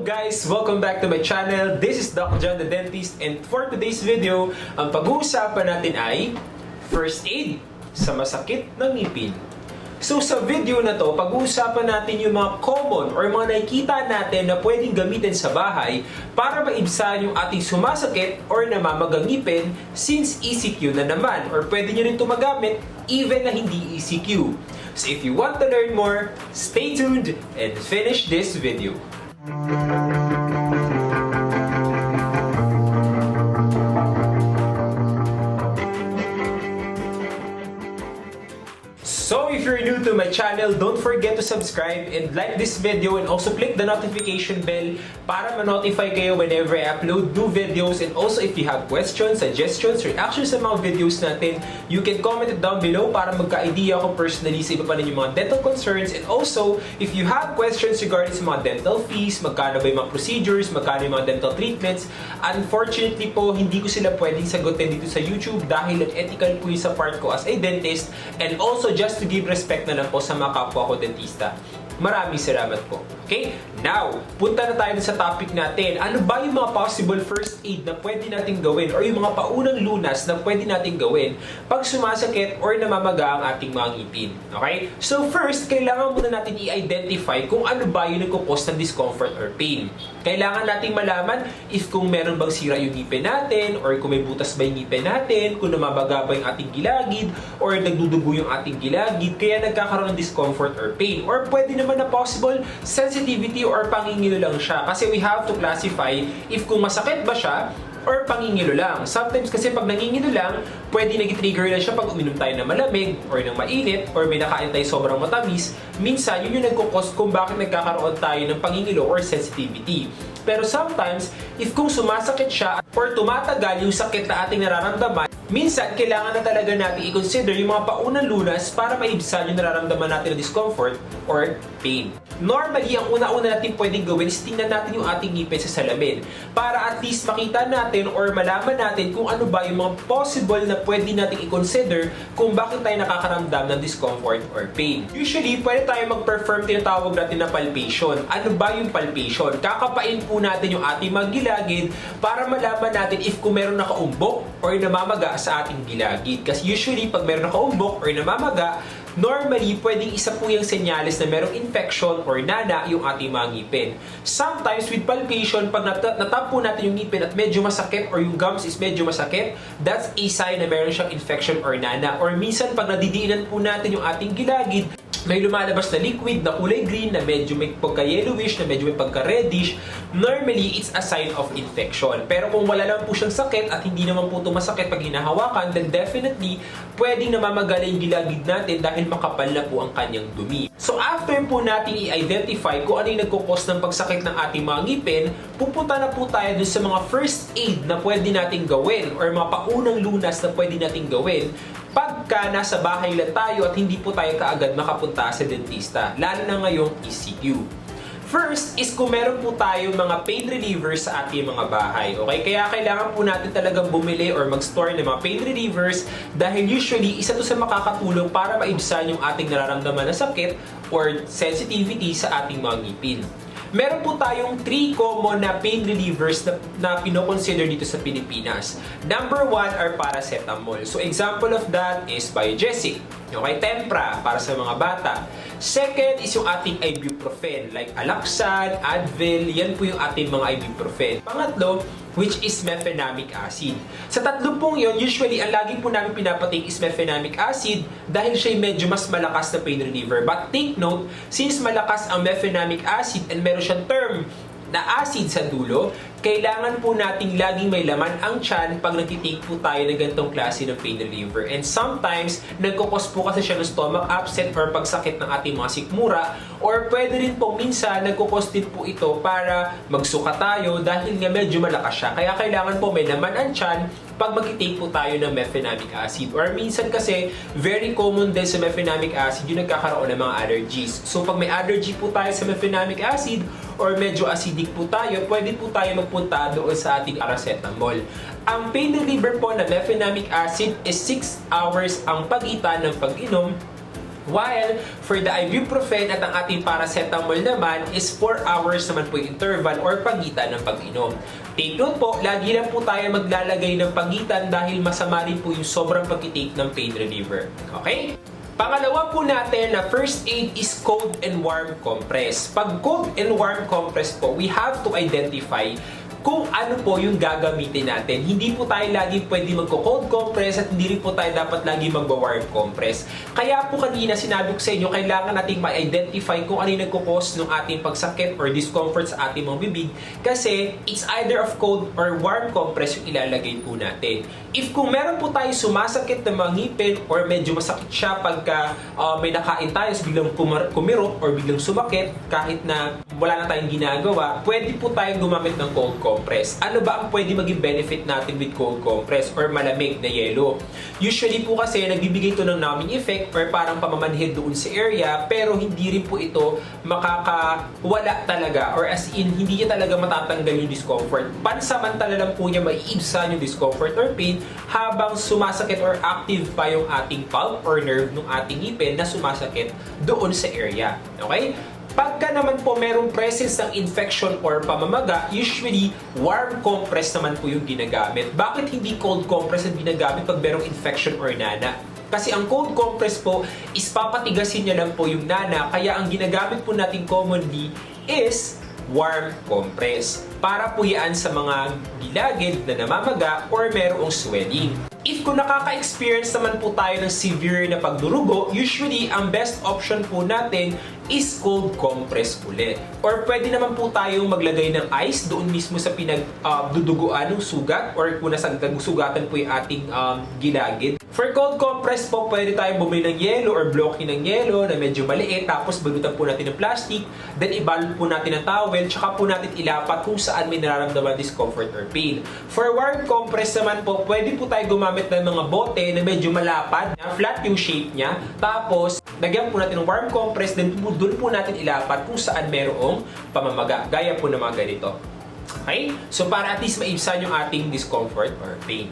Guys! Welcome back to my channel. This is Doc John the Dentist and for today's video, ang pag-uusapan natin ay first aid sa masakit ng ngipin. So sa video na to, pag-uusapan natin yung mga common or mga nakikita natin na pwedeng gamitin sa bahay para maibsan yung ating sumasakit or namamagang ngipin since ECQ na naman or pwede nyo rin ito magamit even na hindi ECQ. So if you want to learn more, stay tuned and finish this video. So channel, don't forget to subscribe and like this video and also click the notification bell para ma-notify kayo whenever I upload new videos. And also if you have questions, suggestions, reactions sa mga videos natin, you can comment it down below para magka-idea ako personally sa iba pa ninyong mga dental concerns. And also if you have questions regarding sa mga dental fees, magkano ba yung mga procedures, magkano yung mga dental treatments, unfortunately po hindi ko sila pwedeng sagutin dito sa YouTube dahil unethical po yung sa part ko as a dentist. And also just to give respect na lang po sa mga kapwa ko dentista. Maraming salamat po. Okay? Now, punta na tayo sa topic natin. Ano ba yung mga possible first aid na pwede natin gawin or yung mga paunang lunas na pwede natin gawin pag sumasakit or namamaga ang ating mga ngipin? Okay? So first, kailangan muna natin i-identify kung ano ba yung nagkukos ng discomfort or pain. Kailangan nating malaman if kung meron bang sira yung ngipin natin or kung may butas ba yung ngipin natin, kung namabaga ba yung ating gilagid or nagdudugo yung ating gilagid, kaya nagkakaroon ng discomfort or pain. Or pwede naman na possible sensitivity or pangingilo lang siya. Kasi we have to classify if kung masakit ba siya or pangingilo lang. Sometimes kasi pag nangingilo lang, pwede nag-trigger lang siya pag uminom tayo ng malamig or ng mainit or may nakain tayo sobrang matamis. Minsan, yun yung nagkukos kung bakit nagkakaroon tayo ng pangingilo or sensitivity. Pero sometimes, if kung sumasakit siya or tumatagal yung sakit na ating nararamdaman, minsan kailangan na talaga natin i-consider yung mga paunang lunas para maibsan yung nararamdaman natin na discomfort or pain. Normally, ang una-una natin pwedeng gawin is tingnan natin yung ating ngipin sa salamin para at least makita natin or malaman natin kung ano ba yung mga possible na pwede natin i-consider kung bakit tayo nakakaramdam ng discomfort or pain. Usually, pwede tayo mag-perform tinatawag natin na palpation. Ano ba yung palpation? Kakapain po natin yung ating mga gilagid para malaman natin if kung meron nakaumbok or namamaga sa ating gilagid. Kasi usually, pag meron nakaumbok or namamaga, normally, pwedeng isa po yung senyales na merong infection or nana yung ating mga ngipin. Sometimes, with palpation, pag nat- natap natin yung ngipin at medyo masakit or yung gums is medyo masakit, that's a sign na meron siyang infection or nana. Or minsan, pag nadidiinan po natin yung ating gilagid, may lumalabas na liquid na kulay green na medyo may pagka-yellowish, na medyo may pagka-reddish, normally it's a sign of infection. Pero kung wala lang po siyang sakit at hindi naman po ito masakit pag hinahawakan, then definitely pwedeng namamagala yung gilagid natin dahil makapal na po ang kanyang dumi. So after po natin i-identify kung ano yung nagkukos ng pagsakit ng ating mga ngipin, pupunta na po tayo dun sa mga first aid na pwede nating gawin or mga paunang lunas na pwede nating gawin pagka nasa bahay lang tayo at hindi po tayo kaagad makapunta sa dentista, lalo na ngayong ECQ. First is kung meron po tayo mga pain relievers sa ating mga bahay. Okay? Kaya kailangan po natin talagang bumili or mag-store ng mga pain relievers dahil usually isa to sa makakatulong para maibsan yung ating nararamdaman na sakit or sensitivity sa ating mga ngipin. Meron po tayong 3 common na pain relievers na, na pinoconsider dito sa Pilipinas. Number 1 are paracetamol. So example of that is Biogesic. Okay, Tempra para sa mga bata. Second is yung ating ibuprofen like Alaxan, Advil, yan po yung ating mga ibuprofen. Pangatlo, which is mefenamic acid. Sa tatlo pong yon, usually ang lagi po namin pinapatake is mefenamic acid dahil siya medyo mas malakas na pain reliever. But take note, since malakas ang mefenamic acid and meron siyang term na acid sa dulo, kailangan po nating laging may laman ang tiyan pag nagtitake po tayo ng ganitong klase ng pain reliever. And sometimes, nagkukos po kasi siya ng stomach upset or pagsakit ng ating mga sikmura or pwede rin po minsan nagkukos din po ito para magsuka tayo dahil nga medyo malakas siya. Kaya kailangan po may laman ang tiyan pag magtitake po tayo ng mefenamic acid. Or minsan kasi, very common din sa mefenamic acid yung nagkakaroon ng mga allergies. So pag may allergy po tayo sa mefenamic acid or medyo acidic po tayo, pwede po tayo magpunta doon sa ating paracetamol. Ang pain reliever po na mefenamic acid is 6 hours ang pagitan ng pag-inom While for the ibuprofen at ang ating paracetamol naman is 4 hours naman po yung interval or pagitan ng pag-inom. Take note po, lagi lang po tayo maglalagay ng pagitan dahil masama rin po yung sobrang pag-take ng pain reliever. Okay? Pangalawa po natin na first aid is cold and warm compress. Pag cold and warm compress po, we have to identify kung ano po yung gagamitin natin. Hindi po tayo lagi pwede magko-cold compress at hindi rin po tayo dapat lagi magwa-warm compress. Kaya po kanina sinabi ko sa inyo, kailangan nating ma-identify kung ano yung nagkukos ng ating pagsakit or discomfort sa ating mga bibig kasi it's either of cold or warm compress yung ilalagay po natin. If kung meron po tayo sumasakit ng mga ngipin or medyo masakit siya pagka uh, may nakain tayo, so biglang kumirot or biglang sumakit kahit na wala na tayong ginagawa, pwede po tayong gumamit ng cold compress. Ano ba ang pwede maging benefit natin with cold compress or malamig na yelo? Usually po kasi nagbibigay ito ng numbing effect or parang pamamanhid doon sa area pero hindi rin po ito makakawala talaga or as in hindi niya talaga matatanggal yung discomfort. Pansamantala lang po niya maiibsan yung discomfort or pain habang sumasakit or active pa yung ating pulp or nerve ng ating ngipin na sumasakit doon sa area. Okay? Pagka naman po merong presence ng infection or pamamaga, usually warm compress naman po yung ginagamit. Bakit hindi cold compress ang ginagamit pag merong infection or nana? Kasi ang cold compress po is papatigasin niya lang po yung nana, kaya ang ginagamit po natin commonly is warm compress para po yan sa mga gilagid na namamaga or merong swelling. If kung nakaka-experience naman po tayo ng severe na pagdurugo, usually ang best option po natin is cold compress ulit. Or pwede naman po tayong maglagay ng ice doon mismo sa pinagduduguan ng sugat or kung nasagdag sugatan po yung ating um, gilagid. For cold compress po, pwede tayong bumili ng yelo or blocky ng yelo na medyo maliit tapos balutan po natin ng plastic then ibalot po natin ng towel tsaka po natin ilapat kung saan may nararamdaman discomfort or pain. For warm compress naman po, pwede po tayo gumamit ng mga bote na medyo malapad, na flat yung shape niya. Tapos, lagyan po natin ng warm compress, then doon po natin ilapat kung saan merong pamamaga. Gaya po ng mga ganito. Okay? So, para at least maibsan yung ating discomfort or pain.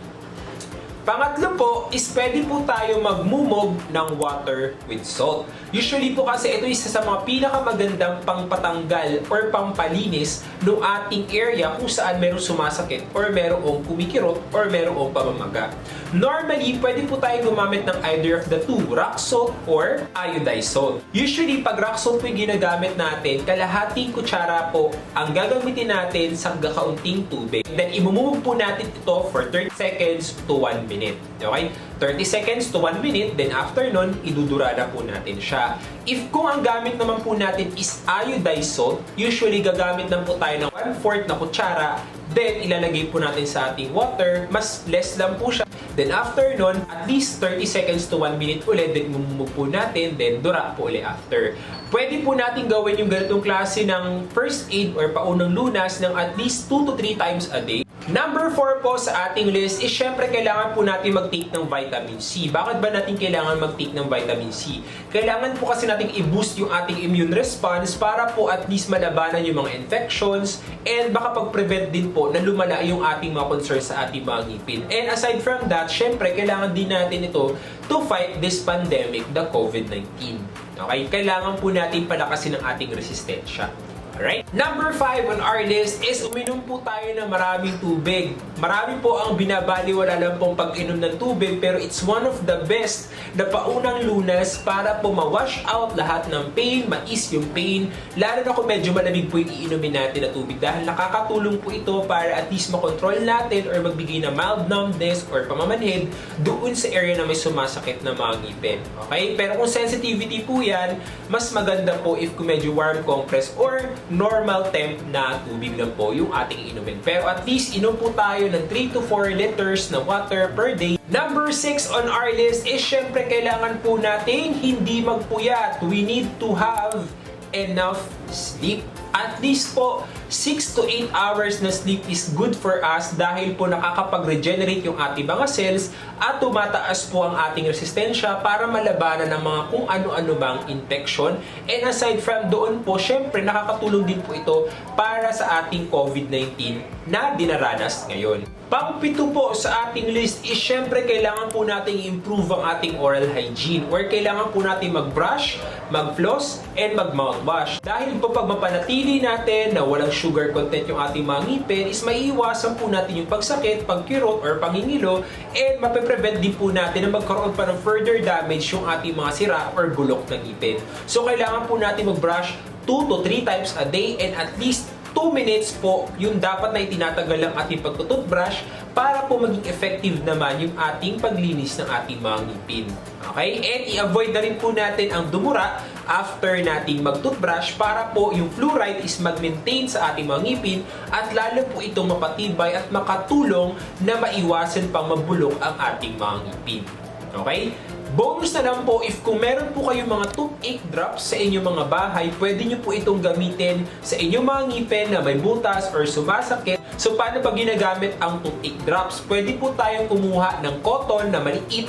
Pangatlo po is pwede po tayo magmumog ng water with salt. Usually po kasi ito isa sa mga pinakamagandang pangpatanggal or pampalinis ng ating area kung saan merong sumasakit or merong kumikirot or merong pamamaga. Normally, pwede po tayo gumamit ng either of the two, rock salt or iodized salt. Usually, pag rock salt po yung ginagamit natin, kalahating kutsara po ang gagamitin natin sa kakaunting tubig. Then, imumumog po natin ito for 30 seconds to 1 minute. Okay? 30 seconds to 1 minute, then after nun, idudura na po natin siya. If kung ang gamit naman po natin is iodized salt, usually gagamit lang po tayo ng 1/4 na kutsara, then ilalagay po natin sa ating water, mas less lang po siya. Then after nun, at least 30 seconds to 1 minute ulit, then mumumog po natin, then dura po ulit after. Pwede po natin gawin yung ganitong klase ng first aid or paunang lunas ng at least 2 to 3 times a day. Number 4 po sa ating list is syempre kailangan po natin mag-take ng vitamin C. Bakit ba natin kailangan mag-take ng vitamin C? Kailangan po kasi natin i-boost yung ating immune response para po at least malabanan yung mga infections and baka pag-prevent din po na lumala yung ating mga concerns sa ating mga ngipin. And aside from that, syempre kailangan din natin ito to fight this pandemic, the COVID-19. Okay? Kailangan po natin palakasin ang ating resistensya. Alright? Number 5 on our list is uminom po tayo ng maraming tubig. Marami po ang binabaliwala lang pong pag-inom ng tubig pero it's one of the best na paunang lunas para po ma-wash out lahat ng pain, mais yung pain, lalo na kung medyo malamig po yung iinumin natin na tubig dahil nakakatulong po ito para at least makontrol natin or magbigay ng mild numbness or pamamanhid doon sa area na may sumasakit na mga ngipin. Okay? Pero kung sensitivity po yan, mas maganda po if kung medyo warm compress or normal temp na tubig lang po yung ating inumin. Pero at least inom po tayo ng 3 to 4 liters na water per day. Number 6 on our list is syempre kailangan po natin hindi magpuyat. We need to have enough sleep. At least po, 6 to 8 hours na sleep is good for us dahil po nakakapag-regenerate yung ating mga cells at tumataas po ang ating resistensya para malabanan ng mga kung ano-ano bang infection. And aside from doon po, syempre nakakatulong din po ito para sa ating COVID-19 na dinaranas ngayon. Pangpito po sa ating list is syempre kailangan po nating improve ang ating oral hygiene or kailangan po natin mag-brush, mag-floss, and mag-mouthwash. Dahil po pag mapanatili natin na walang sugar content yung ating mga ngipin is maiiwasan po natin yung pagsakit, pagkirot, or pangingilo and mape-prevent din po natin na magkaroon pa ng further damage yung ating mga sira or gulok ng ngipin. So kailangan po natin mag-brush 2 to 3 times a day and at least 2 minutes po yung dapat na itinatagal ang ating pagtututbrush para po maging effective naman yung ating paglinis ng ating mga ngipin. Okay? And i-avoid na rin po natin ang dumura after nating magtutbrush para po yung fluoride is mag-maintain sa ating mga ngipin at lalo po itong mapatibay at makatulong na maiwasan pang mabulok ang ating mga ngipin. Okay? Bonus na lang po, if kung meron po kayong mga toothache drops sa inyong mga bahay, pwede nyo po itong gamitin sa inyong mga ngipin na may butas or sumasakit. So, paano pag ginagamit ang toothache drops? Pwede po tayong kumuha ng cotton na maliit,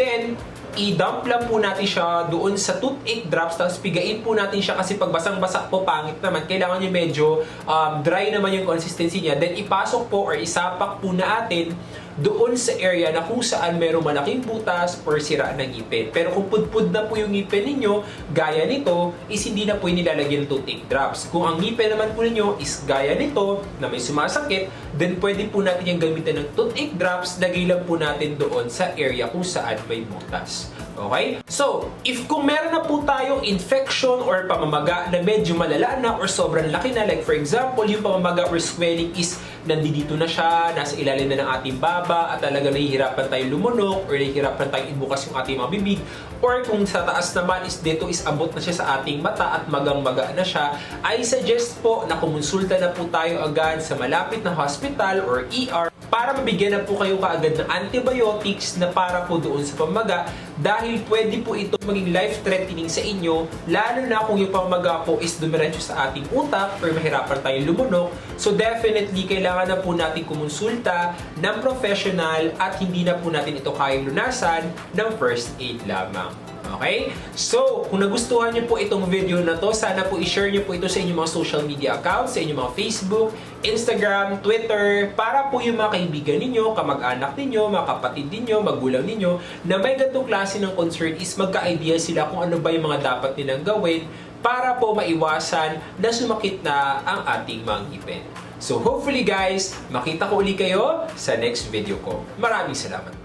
then i-dump lang po natin siya doon sa toothache drops tapos pigain po natin siya kasi pag basang-basa po pangit naman. Kailangan nyo medyo um, dry naman yung consistency niya. Then ipasok po or isapak po natin doon sa area na kung saan merong malaking butas or sira ng ngipin. Pero kung pudpud na po yung ngipin ninyo, gaya nito, is hindi na po yung nilalagyan toothache drops. Kung ang ngipin naman po ninyo is gaya nito, na may sumasakit, then pwede po natin yung gamitin ng toothache drops, lagay lang po natin doon sa area kung saan may butas. Okay? So, if kung meron na po tayong infection or pamamaga na medyo malala na or sobrang laki na, like for example, yung pamamaga or swelling is nandito na siya, nasa ilalim na ng ating baba, at talaga nahihirapan tayong lumunok or nahihirapan tayong ibukas yung ating mga bibig, or kung sa taas naman is dito is abot na siya sa ating mata at magang-maga na siya, I suggest po na kumonsulta na po tayo agad sa malapit na hospital or ER para mabigyan na po kayo kaagad ng antibiotics na para po doon sa pamaga dahil pwede po ito maging life-threatening sa inyo lalo na kung yung pamaga po is dumiretso sa ating utak or mahirapan tayong lumunok. So definitely kailangan na po natin kumonsulta ng professional at hindi na po natin ito kayang lunasan ng first aid lamang. Okay? So, kung nagustuhan niyo po itong video na to, sana po i-share niyo po ito sa inyong mga social media accounts, sa inyong mga Facebook, Instagram, Twitter, para po yung mga kaibigan ninyo, kamag-anak ninyo, mga kapatid ninyo, magulang ninyo, na may ganitong klase ng concern is magka-idea sila kung ano ba yung mga dapat nilang gawin para po maiwasan na sumakit na ang ating mga ngipin. So hopefully guys, makita ko uli kayo sa next video ko. Maraming salamat.